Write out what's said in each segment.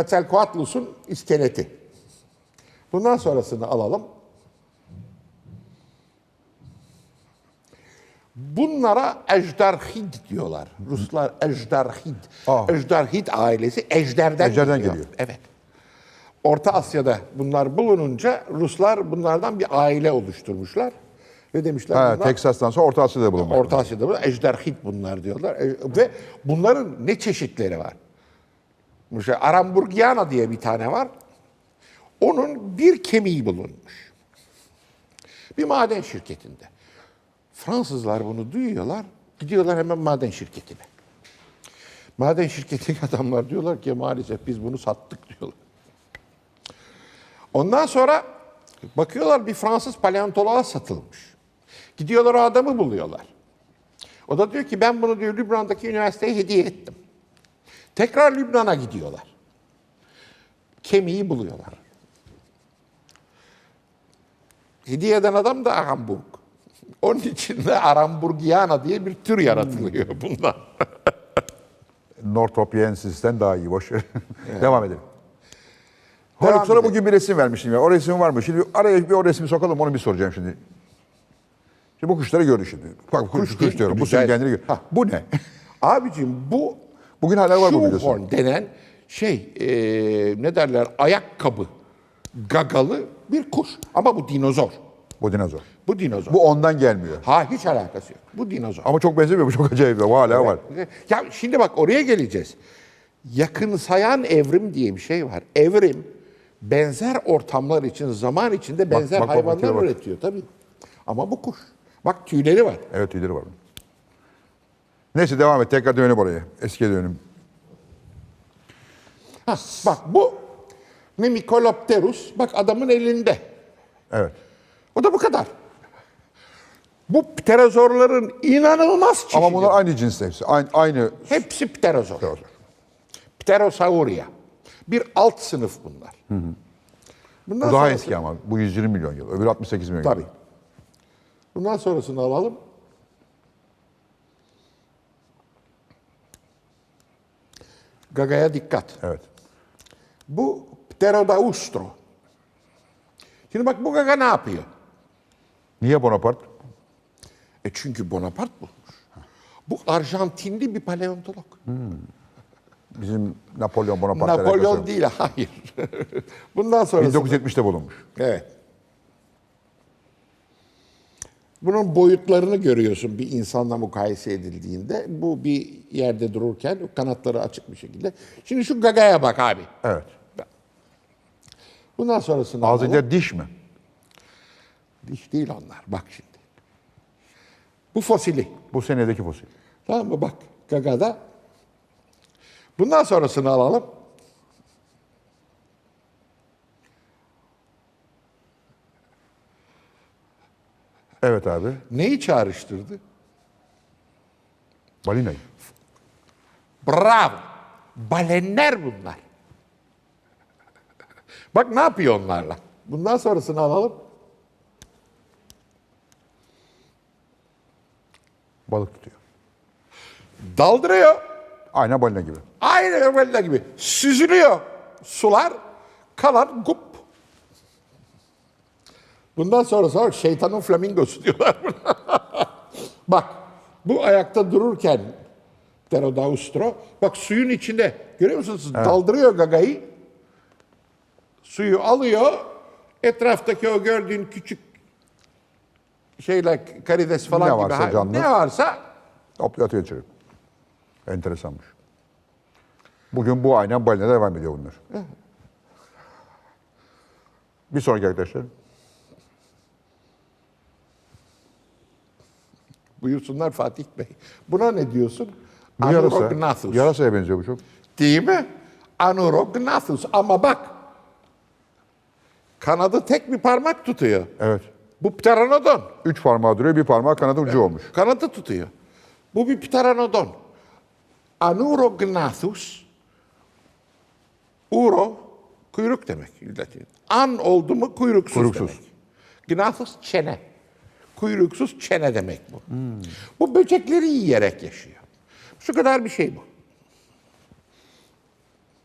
Quetzalcoatlus'un iskeleti. Bundan sonrasını alalım. Bunlara ejderhid diyorlar. Ruslar ejderhid. Aa. Ejderhid ailesi ejderden Ejderden geliyor. geliyor. Evet. Orta Asya'da bunlar bulununca Ruslar bunlardan bir aile oluşturmuşlar. Ve demişler Ha, bunlar Teksas'tan sonra Orta Asya'da bulunmuş. Orta Asya'da bu ejderhid bunlar diyorlar. E, Ve bunların ne çeşitleri var? Aramburgiana diye bir tane var. Onun bir kemiği bulunmuş. Bir maden şirketinde. Fransızlar bunu duyuyorlar. Gidiyorlar hemen maden şirketine. Maden şirketindeki adamlar diyorlar ki maalesef biz bunu sattık diyorlar. Ondan sonra bakıyorlar bir Fransız paleontoloğa satılmış. Gidiyorlar o adamı buluyorlar. O da diyor ki ben bunu diyor Lübnan'daki üniversiteye hediye ettim. Tekrar Lübnan'a gidiyorlar. Kemiği buluyorlar. Hediye eden adam da Aramburg. Onun için de Aramburgiana diye bir tür yaratılıyor bundan. Northrop-Yensis'ten daha iyi. Boş ver. Devam edelim. Haluk sana bugün bir resim vermiştim ya. O resim var mı? Şimdi araya bir o resmi sokalım onu bir soracağım şimdi. Şimdi bu kuşları gördük şimdi. Bak kuş, kuş, mi? diyorum. Bu Güzel. sürüngenleri gör. Ha. Bu ne? Abicim bu Bugün hala var bu biliyorsun. denen şey eee, ne derler ayakkabı gagalı bir kuş. Ama bu dinozor. Bu dinozor. Bu dinozor. Bu ondan gelmiyor. Ha hiç alakası yok. Bu dinozor. Ama çok benzemiyor. Bu çok acayip. Bu hala var. Ya şimdi bak oraya geleceğiz. Yakınsayan evrim diye bir şey var. Evrim benzer ortamlar için zaman içinde benzer bak, bak, hayvanlar bak. üretiyor tabii. Ama bu kuş. Bak tüyleri var. Evet tüyleri var. Neyse devam et. Tekrar dönelim oraya. Eskiye dönelim. Ha, bak bu Mimicolopterus. Bak adamın elinde. Evet. O da bu kadar. Bu pterozorların inanılmaz çeşidi. Ama bunlar aynı cinste hepsi. Aynı, aynı Hepsi pterozor. Pterozor. Pterosauria. Bir alt sınıf bunlar. Bundan Bu daha sonrası- eski ama. Bu 120 milyon yıl. Öbürü 68 milyon yıl. Tabii. Bundan sonrasını alalım. Gaga'ya dikkat. Evet. Bu Pterodaustro. Şimdi bak bu gaga ne yapıyor? Niye Bonaparte? E çünkü Bonaparte bulmuş. Bu Arjantinli bir paleontolog. Bizim Napolyon Bonaparte Napolyon değil, hayır. Bundan sonrası. 1970'te bulunmuş. Evet. Bunun boyutlarını görüyorsun bir insanla mukayese edildiğinde. Bu bir yerde dururken kanatları açık bir şekilde. Şimdi şu gagaya bak abi. Evet. Bundan sonrasını alalım. Ağzıyla diş mi? Diş değil onlar. Bak şimdi. Bu fosili. Bu senedeki fosil. Tamam mı? Bak gagada. Bundan sonrasını alalım. Evet abi. Neyi çağrıştırdı? Balinayı. Bravo. Balenler bunlar. Bak ne yapıyor onlarla. Bundan sonrasını alalım. Balık tutuyor. Daldırıyor. Aynen balina gibi. Aynı balina gibi. Süzülüyor. Sular. Kalan gup. Bundan sonrası var. Şeytanın flamingosu diyorlar buna. Bak bu ayakta dururken Pterodaustro bak suyun içinde görüyor musunuz? Daldırıyor gagayı. Suyu alıyor. Etraftaki o gördüğün küçük şeyler karides falan Ne gibi varsa canlı. ne varsa Topluyor atıyor içeri. Enteresanmış. Bugün bu aynen balina devam ediyor bunlar. Bir sonraki arkadaşlar. Buyursunlar Fatih Bey. Buna ne diyorsun? Bu. Anurognathus. Yarasaya benziyor bu çok. Değil mi? Anurognathus. Ama bak. Kanadı tek bir parmak tutuyor. Evet. Bu pteranodon. Üç parmağı duruyor, bir parmağı kanadı ucu olmuş. Kanadı tutuyor. Bu bir pteranodon. Anurognathus. Uro kuyruk demek Latin. An oldu mu kuyruksuz, Kuyruksuz. demek. Gnathus çene. Kuyruksuz çene demek bu. Bu böcekleri yiyerek yaşıyor. Şu kadar bir şey bu.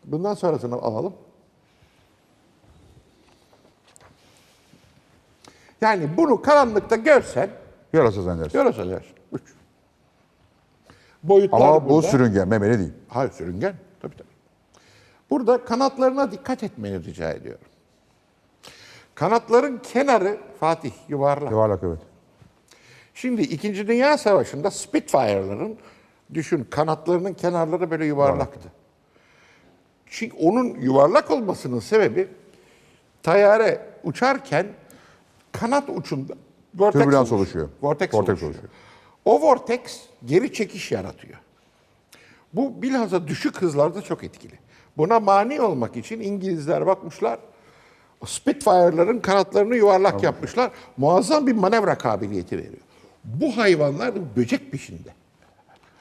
Bundan sonrasını alalım. Yani bunu karanlıkta görsen Yarasa zannedersin. görürsen dersin. Üç. Boyutlar Ama bu burada. sürüngen, memeli değil. Hayır sürüngen. Tabii tabii. Burada kanatlarına dikkat etmeni rica ediyorum. Kanatların kenarı Fatih yuvarlak. Yuvarlak evet. Şimdi İkinci Dünya Savaşı'nda Spitfire'ların düşün kanatlarının kenarları böyle yuvarlaktı. Çünkü onun yuvarlak olmasının sebebi tayyare uçarken kanat ucunda vortex Türbülans oluşuyor. Vortex, Vortex oluşuyor. oluşuyor. O vortex geri çekiş yaratıyor. Bu bilhassa düşük hızlarda çok etkili. Buna mani olmak için İngilizler bakmışlar. Spitfire'ların kanatlarını yuvarlak yapmışlar. Muazzam bir manevra kabiliyeti veriyor. Bu hayvanlar böcek peşinde.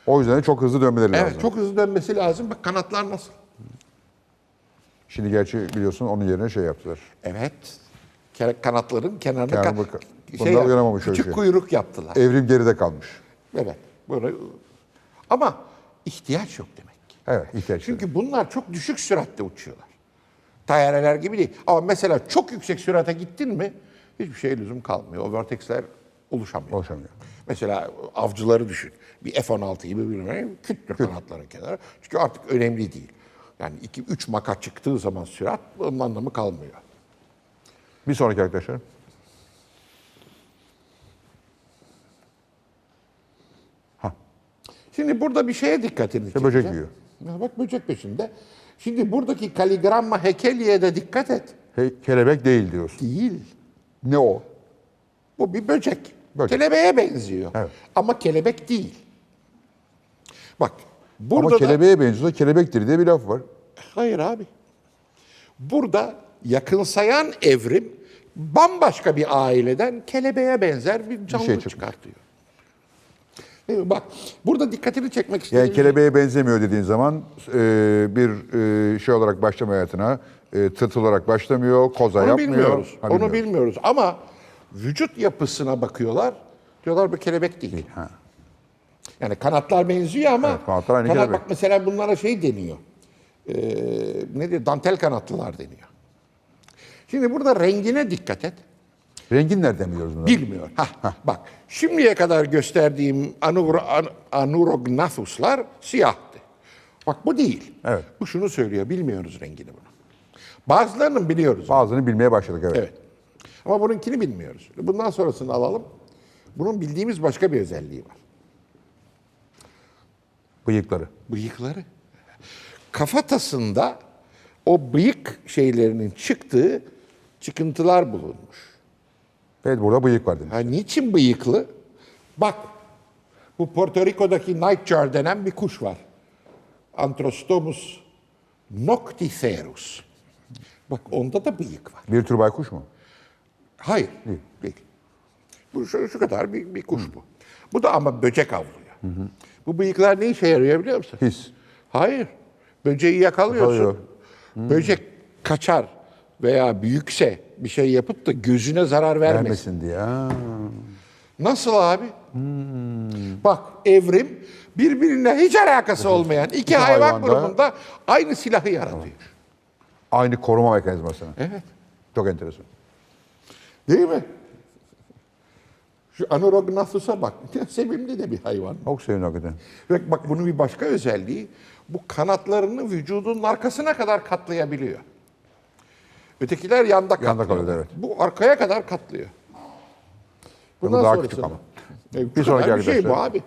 O yüzden de çok hızlı dönmeleri Evet, lazım. çok hızlı dönmesi lazım. Bak kanatlar nasıl? Şimdi gerçi biliyorsun onun yerine şey yaptılar. Evet. Kanatların kenarına Yani ka- bak- şey öyle küçük şey. kuyruk yaptılar. Evrim geride kalmış. Evet. Böyle. Ama ihtiyaç yok demek. Evet, ihtiyaç yok. Çünkü bunlar çok düşük süratte uçuyorlar. Tayyareler gibi değil. Ama mesela çok yüksek sürate gittin mi hiçbir şeye lüzum kalmıyor. O vortexler oluşamıyor. Oluşamıyor. Mesela avcıları düşün. Bir F-16 gibi bir kütlü kanatların kenarı. Çünkü artık önemli değil. Yani 2-3 maka çıktığı zaman sürat onun anlamı kalmıyor. Bir sonraki arkadaşlar. Şimdi burada bir şeye dikkatini böcek çekeceğim. yiyor. Ya bak böcek peşinde. Şimdi buradaki kaligramma hekeliye de dikkat et. Hey, kelebek değil diyorsun. Değil. Ne o? Bu bir böcek. Böcek. Kelebeğe benziyor. Evet. Ama kelebek değil. Bak burada Ama da- kelebeğe benziyorsa kelebektir diye bir laf var. Hayır abi. Burada yakınsayan evrim bambaşka bir aileden kelebeğe benzer bir canlı şey çıkmış. çıkartıyor. Değil mi? Bak burada dikkatini çekmek istediğim Yani kelebeğe benzemiyor dediğin zaman e, bir e, şey olarak başlama hayatına e, tırtıl olarak başlamıyor, koza Onu yapmıyor. bilmiyoruz. Ha, Onu bilmiyoruz. bilmiyoruz ama vücut yapısına bakıyorlar. Diyorlar bu kelebek değil. Ha. Yani kanatlar benziyor ama Evet, kanatlar aynı kanat kelebek. bak mesela bunlara şey deniyor. Ee, ne diyor? Dantel kanatlılar deniyor. Şimdi burada rengine dikkat et. Rengin nereden biliyoruz bunu? Bilmiyor. Hah, bak şimdiye kadar gösterdiğim anur, an, Anurognathis'lar siyahtı. Bak bu değil. Evet. Bu şunu söylüyor. Bilmiyoruz rengini bunu. Bazılarının biliyoruz. Bazılarını bilmeye başladık evet. Evet. Ama bununkini bilmiyoruz. Bundan sonrasını alalım. Bunun bildiğimiz başka bir özelliği var. Bıyıkları. Bıyıkları. Kafatasında o bıyık şeylerinin çıktığı çıkıntılar bulunmuş. Evet burada bıyık var demiş. Ha, niçin bıyıklı? Bak, bu Porto Rico'daki nightjar denen bir kuş var. Antrostomus nocticerus. Bak onda da bıyık var. Bir tür baykuş mu? Hayır, değil. Bu şu, şu kadar bir, bir kuş bu. Bu da ama böcek avlıyor. Bu bıyıklar ne işe yarıyor biliyor musun? His. Hayır. Böceği yakalıyorsun. Yakalıyor. Böcek kaçar veya büyükse bir şey yapıp da gözüne zarar vermesin. Vermesin diye. Ha. Nasıl abi? Bak evrim birbirine hiç alakası olmayan iki, İki hayvan hayvanda- grubunda aynı silahı yaratıyor. Aynı koruma mekanizmasına. Evet. Çok enteresan. Değil mi? Şu Anurognathis'a bak. Sevimli de bir hayvan. Çok sevimli hakikaten. Ve bak bunun bir başka özelliği bu kanatlarını vücudunun arkasına kadar katlayabiliyor. Ötekiler yanda katlıyor. Yanda kalıyor, evet. Bu arkaya kadar katlıyor. bu daha küçük sonrasını- ama. E, Bir sonraki kadar bir şey bu arkadaşlar. abi.